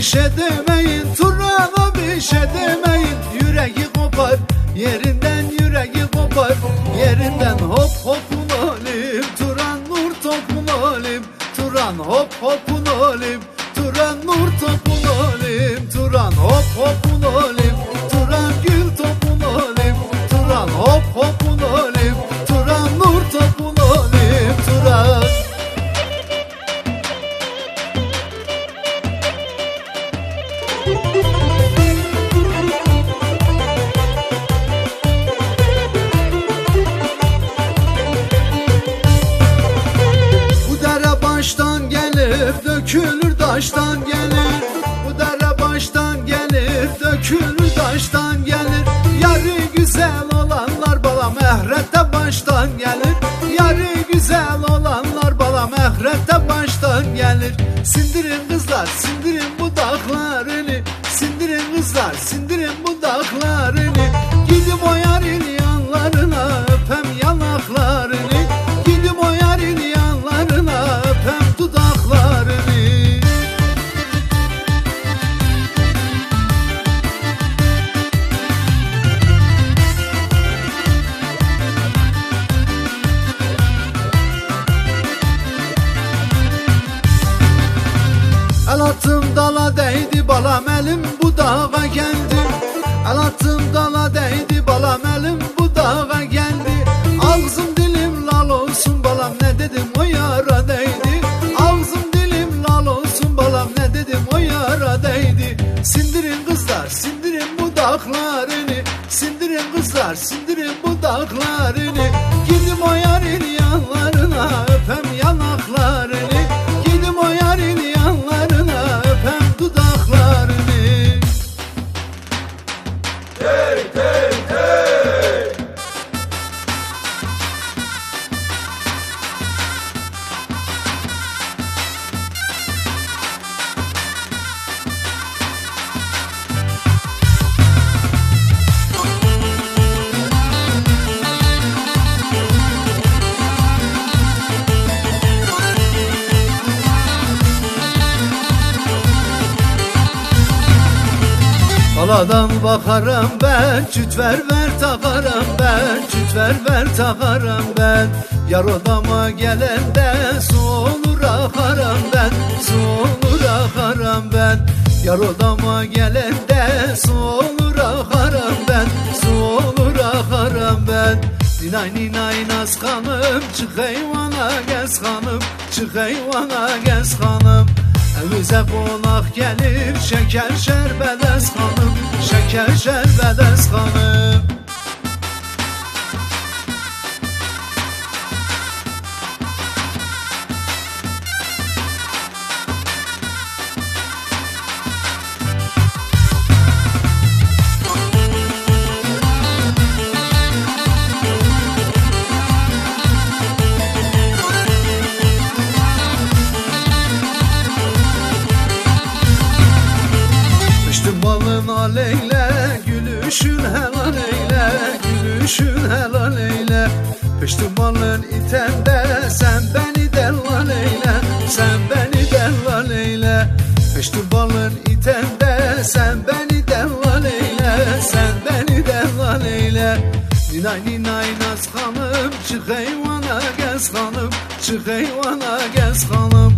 bir şey demeyin, Turan'a bir şey demeyin, yüreği kopar, yerinden yüreği kopar, dökülür taştan gelir. Bu dere baştan gelir, dökülür taştan gelir. Yarı güzel olanlar bala mehrette değdi balam elim bu dağa geldi. El attım dala değdi balam elim bu dağa geldi. Ağzım dilim lal olsun balam ne dedim o yara değdi? Ağzım dilim lal olsun balam ne dedim o yara değdi? Sindirin kızlar sindirin budaklarını Sindirin kızlar sindirin budaklarını Aladan bakarım ben Çüt ver ver takarım ben Çüt ver ver takarım ben. Yar odama gelende Su olur akarım ben Su olur akarım ben. Yar odama gelende Su olur akarım ben Su olur akarım ben. Ninay ninay naz hanım Çık eyvana gez hanım Çık eyvana gez hanım Evimize konak gelir şeker şerbedes hanım Şeker Düştüm balın aleyhle Gülüşün helal eyle Gülüşün helal eyle. Piştim balın itende Sen beni dellal eyle Sen beni dellal eyle. Piştim balın itende Sen beni dellal eyle Sen beni dellal eyle. Ninay ninay naz hanım Çık eyvana gez hanım Çık eyvana gez hanım.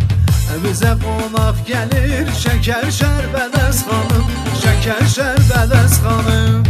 Evimize konak gelir şeker şerbedes hanım Şeker şerbedes hanım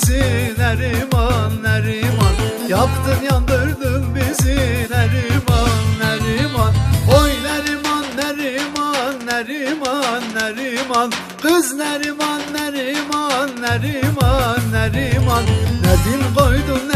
bizi Neriman Neriman. Yaktın yandırdın bizi Neriman Neriman. Oy Neriman Neriman Neriman Neriman. Kız Neriman Neriman Neriman Neriman. Nedin koydu